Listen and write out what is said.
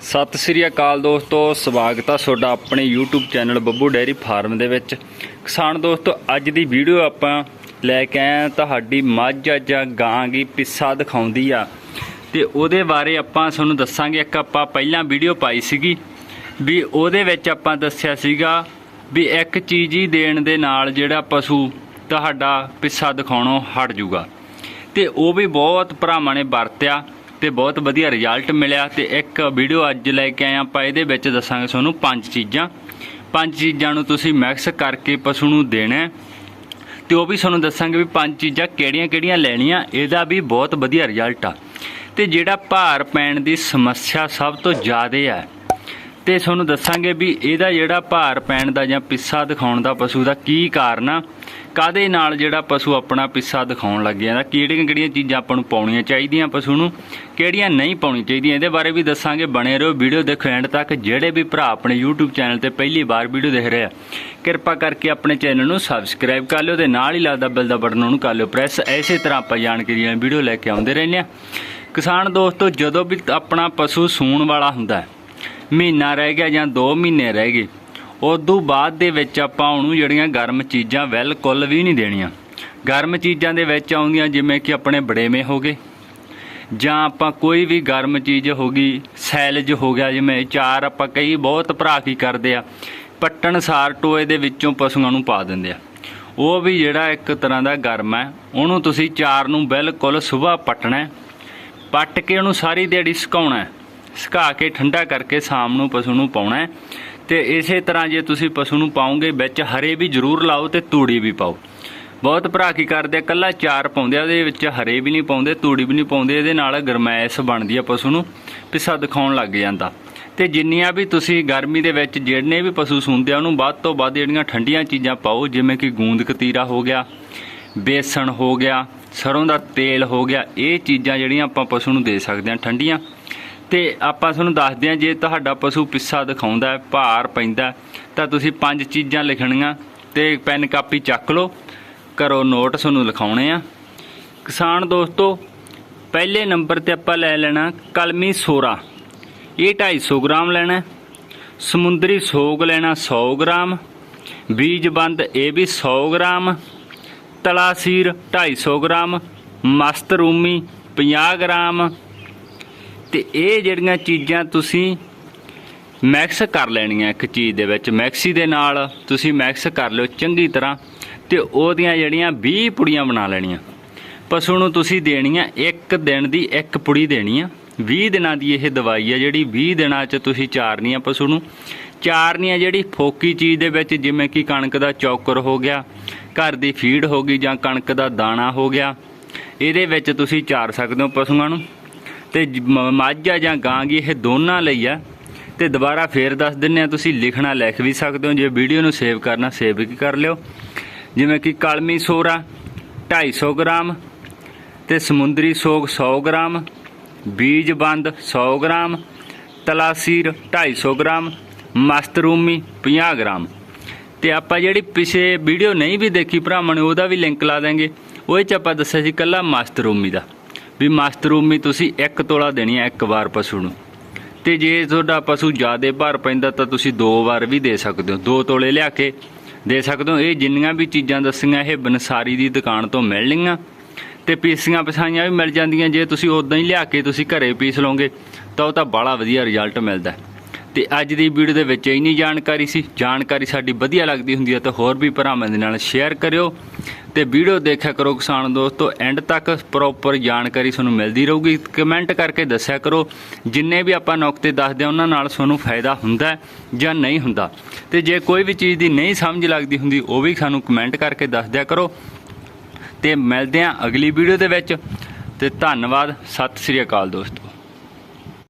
ਸਤਿ ਸ੍ਰੀ ਅਕਾਲ ਦੋਸਤੋ, ਸਵਾਗਤ ਆ ਤੁਹਾਡਾ ਆਪਣੇ YouTube channel Babbu dairy farm ਦੇ ਵਿੱਚ। ਕਿਸਾਨ ਦੋਸਤੋ, ਅੱਜ ਦੀ ਵੀਡੀਓ ਆਪਾਂ ਲੈ ਕੇ ਆਏ ਤੁਹਾਡੀ ਮੱਝ ਆ ਜਾਂ ਗਾਂ ਦੀ ਪਿੱਸਾ ਦਿਖਾਉਂਦੀ ਆ। ਤੇ ਉਹਦੇ ਬਾਰੇ ਆਪਾਂ ਤੁਹਾਨੂੰ ਦੱਸਾਂਗੇ। ਇੱਕ ਆਪਾਂ ਪਹਿਲਾਂ ਵੀਡੀਓ ਪਾਈ ਸੀਗੀ ਵੀ ਉਹਦੇ ਵਿੱਚ ਆਪਾਂ ਦੱਸਿਆ ਸੀਗਾ ਵੀ ਇੱਕ ਚੀਜ਼ ਹੀ ਦੇਣ ਦੇ ਨਾਲ ਜਿਹੜਾ ਪਸ਼ੂ ਤੁਹਾਡਾ ਪਿੱਸਾ ਦਿਖਾਉਣੋਂ ਹਟ ਜੂਗਾ। ਤੇ ਉਹ ਵੀ ਬਹੁਤ ਭਰਾਵਾਂ ਨੇ ਵਰਤਿਆ। ਤੇ ਬਹੁਤ ਵਧੀਆ ਰਿਜ਼ਲਟ ਮਿਲਿਆ ਤੇ ਇੱਕ ਵੀਡੀਓ ਅੱਜ ਲੈ ਕੇ ਆਏ ਹਾਂ ਆਪਾਂ, ਇਹਦੇ ਵਿੱਚ ਦੱਸਾਂਗੇ ਤੁਹਾਨੂੰ ਪੰਜ ਚੀਜ਼ਾਂ। ਪੰਜ ਚੀਜ਼ਾਂ ਨੂੰ ਤੁਸੀਂ ਮਿਕਸ ਕਰਕੇ ਪਸ਼ੂ ਨੂੰ ਦੇਣਾ ਹੈ। ਤੇ ਉਹ ਵੀ ਤੁਹਾਨੂੰ ਦੱਸਾਂਗੇ ਵੀ ਪੰਜ ਚੀਜ਼ਾਂ ਕਿਹੜੀਆਂ-ਕਿਹੜੀਆਂ ਲੈਣੀਆਂ, ਇਹਦਾ ਵੀ ਬਹੁਤ ਵਧੀਆ ਰਿਜ਼ਲਟ ਆ। ਤੇ ਜਿਹੜਾ ਭਾਰ ਪੈਣ ਦੀ ਸਮੱਸਿਆ ਸਭ ਤੋਂ ਜ਼ਿਆਦਾ ਹੈ ਤੇ ਤੁਹਾਨੂੰ ਦੱਸਾਂਗੇ ਵੀ ਇਹਦਾ ਜਿਹੜਾ ਭਾਰ ਪੈਣ ਦਾ ਜਾਂ ਪਿੱਸਾ ਦਿਖਾਉਣ ਦਾ ਪਸ਼ੂ ਦਾ ਕੀ ਕਾਰਨ ਆ ਕਾਦੇ ਨਾਲ ਜਿਹੜਾ ਪਸ਼ੂ ਆਪਣਾ ਪਿੱਸਾ ਦਿਖਾਉਣ ਲੱਗ ਜਾਂਦਾ ਕਿਹੜੀਆਂ ਕਿਹੜੀਆਂ ਚੀਜ਼ਾਂ ਆਪਾਂ ਨੂੰ ਪਾਉਣੀਆਂ ਚਾਹੀਦੀਆਂ ਪਸ਼ੂ ਨੂੰ, ਕਿਹੜੀਆਂ ਨਹੀਂ ਪਾਉਣੀ ਚਾਹੀਦੀਆਂ, ਇਹਦੇ ਬਾਰੇ ਵੀ ਦੱਸਾਂਗੇ, ਬਣੇ ਰਹੋ ਵੀਡੀਓ ਦੇਖੋ ਐਂਡ ਤੱਕ, ਜਿਹੜੇ ਵੀ ਭਰਾ ਆਪਣੇ YouTube ਚੈਨਲ ਤੇ ਪਹਿਲੀ ਵਾਰ ਵੀਡੀਓ ਦੇਖ ਰਹੇ ਆ, ਕਿਰਪਾ ਕਰਕੇ ਆਪਣੇ ਚੈਨਲ ਨੂੰ ਸਬਸਕ੍ਰਾਈਬ ਕਰ ਲਿਓ ਤੇ ਨਾਲ ਹੀ ਲੱਗਦਾ ਬੈਲ ਦਾ ਬਟਨ ਉਹਨੂੰ ਕਰ ਲਿਓ ਪ੍ਰੈਸ, ਐਸੇ ਤਰ੍ਹਾਂ ਆਪਾਂ ਜਾਣਕਾਰੀ ਜਾਣਕਾਰੀਆਂ ਵੀਡੀਓ ਲੈ ਕੇ ਆਉਂਦੇ ਰਹਿੰਦੇ ਆ। ਕਿਸਾਨ ਦੋਸਤੋ, ਜਦੋਂ ਵੀ ਆਪਣਾ ਪਸ਼ੂ ਸੂਣ ਵਾਲਾ ਹੁੰਦਾ ਹੈ ਮਹੀਨਾ ਰਹਿ ਗਿਆ ਜਾਂ 2 ਮਹੀਨੇ ਰਹਿ ਗਏ ਉਦੋਂ ਬਾਅਦ ਦੇ ਵਿੱਚ ਆਪਾਂ ਉਹਨੂੰ ਜਿਹੜੀਆਂ ਗਰਮ ਚੀਜ਼ਾਂ ਬਿਲਕੁਲ ਵੀ ਨਹੀਂ ਦੇਣੀਆਂ। ਗਰਮ ਚੀਜ਼ਾਂ ਦੇ ਵਿੱਚ ਆਉਂਦੀਆਂ ਜਿਵੇਂ ਕਿ ਆਪਣੇ ਬੜੇਵੇਂ ਹੋ ਗਏ, ਜਾਂ ਆਪਾਂ ਕੋਈ ਵੀ ਗਰਮ ਚੀਜ਼ ਹੋ ਗਈ, ਸੈਲਜ ਹੋ ਗਿਆ ਜਿਵੇਂ ਚਾਰ ਆਪਾਂ ਕਈ ਬਹੁਤ ਭਰਾ ਕੀ ਕਰਦੇ ਆ, ਪੱਟਣ ਸਾਰ ਟੋਏ ਦੇ ਵਿੱਚੋਂ ਪਸ਼ੂਆਂ ਨੂੰ ਪਾ ਦਿੰਦੇ ਆ। ਉਹ ਵੀ ਜਿਹੜਾ ਇੱਕ ਤਰ੍ਹਾਂ ਦਾ ਗਰਮ ਹੈ ਉਹਨੂੰ ਤੁਸੀਂ ਚਾਰ ਨੂੰ ਬਿਲਕੁਲ ਸਵੇਰ ਪੱਟਣਾ ਪੱਟ ਕੇ ਉਹਨੂੰ ਸਾਰੀ ਦਿਹਾੜੀ ਸੁਕਾਉਣਾ ਸੁਕਾ ਕੇ ਠੰਡਾ ਕਰਕੇ ਸ਼ਾਮ ਨੂੰ ਪਸ਼ੂ ਨੂੰ ਪਾਉਣਾ ਹੈ। ਤੇ ਇਸੇ ਤਰ੍ਹਾਂ ਜੇ ਤੁਸੀਂ ਪਸ਼ੂ ਨੂੰ ਪਾਉਂਗੇ, ਵਿੱਚ ਹਰੇ ਵੀ ਜ਼ਰੂਰ ਲਾਓ ਤੇ ਤੂੜੀ ਵੀ ਪਾਓ। ਬਹੁਤ ਭਰਾ ਕੀ ਕਰਦੇ ਆ ਕੱਲਾ ਚਾਰ ਪਾਉਂਦੇ ਆ, ਉਹਦੇ ਵਿੱਚ ਹਰੇ ਵੀ ਨਹੀਂ ਪਾਉਂਦੇ, ਤੂੜੀ ਵੀ ਨਹੀਂ ਪਾਉਂਦੇ, ਇਹਦੇ ਨਾਲ ਗਰਮੈਸ਼ ਬਣਦੀ ਆ ਪਸ਼ੂ ਨੂੰ ਪਿੱਸਾ ਦਿਖਾਉਣ ਲੱਗ ਜਾਂਦਾ। ਤੇ ਜਿੰਨੀਆਂ ਵੀ ਤੁਸੀਂ ਗਰਮੀ ਦੇ ਵਿੱਚ ਜਿਹੜੇ ਵੀ ਪਸ਼ੂ ਸੁੰਦੇ ਆ, ਉਹਨੂੰ ਵੱਧ ਤੋਂ ਵੱਧ ਜਿਹੜੀਆਂ ਠੰਡੀਆਂ ਚੀਜ਼ਾਂ ਪਾਓ, ਜਿਵੇਂ ਕਿ ਗੂੰਦ ਕਤੀਰਾ ਹੋ ਗਿਆ, ਬੇਸਣ ਹੋ ਗਿਆ, ਸਰੋਂ ਦਾ ਤੇਲ ਹੋ ਗਿਆ, ਇਹ ਚੀਜ਼ਾਂ ਜਿਹੜੀਆਂ ਆਪਾਂ ਪਸ਼ੂ ਨੂੰ ਦੇ ਸਕਦੇ ਹਾਂ ਠੰਡੀਆਂ। ਤੇ ਆਪਾਂ ਤੁਹਾਨੂੰ ਦੱਸਦੇ ਹਾਂ, ਜੇ ਤੁਹਾਡਾ ਪਸ਼ੂ ਪਿੱਸਾ ਦਿਖਾਉਂਦਾ ਹੈ, ਭਾਰ ਪੈਂਦਾ ਤਾਂ ਤੁਸੀਂ ਪੰਜ ਚੀਜ਼ਾਂ ਲਿਖਣੀਆਂ ਤੇ ਪੈਨ ਕਾਪੀ ਚੱਕ ਲਓ। ਕਰੋ ਨੋਟ ਤੁਹਾਨੂੰ ਲਿਖਾਉਣੇ ਆ। ਕਿਸਾਨ ਦੋਸਤੋ, ਪਹਿਲੇ ਨੰਬਰ ਤੇ ਆਪਾਂ ਲੈ ਲੈਣਾ ਕਲਮੀ ਸੋਰਾ। ਇਹ 250 ਗ੍ਰਾਮ ਲੈਣਾ ਸਮੁੰਦਰੀ ਸੋਗ ਲੈਣਾ 100 ਗ੍ਰਾਮ। ਬੀਜ ਬੰਦ, ਇਹ ਵੀ 100 ਗ੍ਰਾਮ। ਤਲਾਸੀਰ 250 ਗ੍ਰਾਮ। ਮਸਤ ਰੂਮੀ 50 ਗ੍ਰਾਮ। ਤੇ ਇਹ ਜਿਹੜੀਆਂ ਚੀਜ਼ਾਂ ਤੁਸੀਂ ਮੈਕਸ ਕਰ ਲੈਣੀਆਂ ਇੱਕ ਚੀਜ਼ ਦੇ ਵਿੱਚ ਮੈਕਸੀ ਦੇ ਨਾਲ ਤੁਸੀਂ ਮੈਕਸ ਕਰ ਲਿਓ ਚੰਗੀ ਤਰ੍ਹਾਂ ਤੇ ਉਹਦੀਆਂ ਜਿਹੜੀਆਂ 20 ਪੁੜੀਆਂ ਬਣਾ ਲੈਣੀਆਂ। ਪਸ਼ੂ ਨੂੰ ਤੁਸੀਂ ਦੇਣੀਆਂ ਇੱਕ ਦਿਨ ਦੀ ਇੱਕ ਪੁੜੀ ਦੇਣੀ ਆ। 20 ਦਿਨਾਂ ਦੀ ਇਹ ਦਵਾਈ ਆ ਜਿਹੜੀ 20 ਦਿਨਾਂ 'ਚ ਤੁਸੀਂ ਚਾਰਨੀ ਆ ਪਸ਼ੂ ਨੂੰ। ਚਾਰਨੀ ਆ ਜਿਹੜੀ ਫੋਕੀ ਚੀਜ਼ ਦੇ ਵਿੱਚ ਜਿਵੇਂ ਕਿ ਕਣਕ ਦਾ ਚੌਕਰ ਹੋ ਗਿਆ, ਘਰ ਦੀ ਫੀਡ ਹੋ ਗਈ ਜਾਂ ਕਣਕ ਦਾ ਦਾਣਾ ਹੋ ਗਿਆ। ਇਹਦੇ ਵਿੱਚ ਤੁਸੀਂ ਚਾਰ ਸਕਦੇ ਹੋ ਪਸ਼ੂਆਂ ਨੂੰ। ਤੇ ਜ- ਮ- ਮੱਝ ਆ ਜਾਂ ਗਾਂ ਗੀ ਇਹ ਦੋਨਾਂ ਲਈ ਆ? ਤੇ ਦੁਬਾਰਾ ਫੇਰ ਦੱਸ ਦਿੰਨੇ ਆ ਤੁਸੀਂ ਲਿਖਣਾ ਲਿਖ ਵੀ ਸਕਦੇ ਹੋ, ਜੇ ਵੀਡੀਓ ਨੂੰ ਸੇਵ ਕਰਨਾ ਸੇਵ ਵੀ ਕਰ ਲਿਓ। ਜਿਵੇਂ ਕਿ ਕਲਮੀ ਸੋਰਾ 250 ਗ੍ਰਾਮ ਤੇ ਸਮੁੰਦਰੀ ਸੋਗ 100 ਗ੍ਰਾਮ, ਬੀਜ ਬੰਦ 100 ਗ੍ਰਾਮ, ਤਲਾਸੀਰ 250 ਗ੍ਰਾਮ, ਮਸਤਰੂਮੀ 50 ਗ੍ਰਾਮ। ਤੇ ਆਪਾਂ ਜਿਹੜੀ ਪਿਛੇ ਵੀਡੀਓ ਨਹੀਂ ਵੀ ਦੇਖੀ ਭਰਾਵਾਂ ਨੇ, ਉਹਦਾ ਵੀ ਲਿੰਕ ਲਾ ਦਾਂਗੇ ਉਹ 'ਚ ਆਪਾਂ ਦੱਸਿਆ ਸੀ ਕੱਲਾ ਮਸਤਰੂਮੀ ਦਾ। ਵੀ ਮਸਤਰੂਮੀ ਤੁਸੀਂ ਇੱਕ ਤੋਲਾ ਦੇਣੀ ਹੈ ਇੱਕ ਵਾਰ ਪਸ਼ੂ ਨੂੰ। ਤੇ ਜੇ ਤੁਹਾਡਾ ਪਸ਼ੂ ਜ਼ਿਆਦਾ ਭਾਰ ਪੈਂਦਾ ਤਾਂ ਤੁਸੀਂ ਦੋ ਵਾਰ ਵੀ ਦੇ ਸਕਦੇ ਹੋ। ਦੋ ਤੋਲੇ ਲਿਆ ਕੇ ਦੇ ਸਕਦੇ ਹੋ। ਇਹ ਜਿੰਨੀਆਂ ਵੀ ਚੀਜ਼ਾਂ ਦੱਸੀਆਂ, ਇਹ ਬਨਸਾਰੀ ਦੀ ਦੁਕਾਨ ਤੋਂ ਮਿਲਣਗੀਆਂ ਤੇ ਪੀਸੀਆਂ ਪਸਾਈਆਂ ਵੀ ਮਿਲ ਜਾਂਦੀਆਂ। ਜੇ ਤੁਸੀਂ ਉਦਾਂ ਹੀ ਲਿਆ ਕੇ ਤੁਸੀਂ ਘਰੇ ਪੀਸ ਲਓਗੇ ਤਾਂ ਉਹ ਤਾਂ ਬੜਾ ਵਧੀਆ ਰਿਜ਼ਲਟ ਮਿਲਦਾ। ਹੈ। ਤੇ ਅੱਜ ਦੀ ਵੀਡੀਓ ਦੇ ਵਿੱਚ ਇੰਨੀ ਜਾਣਕਾਰੀ ਸੀ, ਜਾਣਕਾਰੀ ਸਾਡੀ ਵਧੀਆ ਲੱਗਦੀ ਹੁੰਦੀ ਹੈ ਤਾਂ ਹੋਰ ਵੀ ਭਰਾਵਾਂ ਦੇ ਨਾਲ ਸ਼ੇਅਰ ਕਰਿਓ ਤੇ ਵੀਡੀਓ ਦੇਖਿਆ ਕਰੋ ਕਿਸਾਨ ਦੋਸਤੋ ਐਂਡ ਤੱਕ ਪ੍ਰੋਪਰ ਜਾਣਕਾਰੀ ਤੁਹਾਨੂੰ ਮਿਲਦੀ ਰਹੂਗੀ। ਕਮੈਂਟ ਕਰਕੇ ਦੱਸਿਆ ਕਰੋ, ਜਿੰਨੇ ਵੀ ਆਪਾਂ ਨੁਕਤੇ ਦੱਸਦੇ ਹਾਂ, ਉਹਨਾਂ ਨਾਲ ਤੁਹਾਨੂੰ ਫਾਇਦਾ ਹੁੰਦਾ ਜਾਂ ਨਹੀਂ ਹੁੰਦਾ। ਤੇ ਜੇ ਕੋਈ ਵੀ ਚੀਜ਼ ਦੀ ਨਹੀਂ ਸਮਝ ਲੱਗਦੀ ਹੁੰਦੀ, ਉਹ ਵੀ ਸਾਨੂੰ ਕਮੈਂਟ ਕਰਕੇ ਦੱਸ ਦਿਆ ਕਰੋ। ਤੇ ਮਿਲਦੇ ਹਾਂ ਅਗਲੀ ਵੀਡੀਓ ਦੇ ਵਿੱਚ। ਤੇ ਧੰਨਵਾਦ, ਸਤਿ ਸ੍ਰੀ ਅਕਾਲ ਦੋਸਤੋ।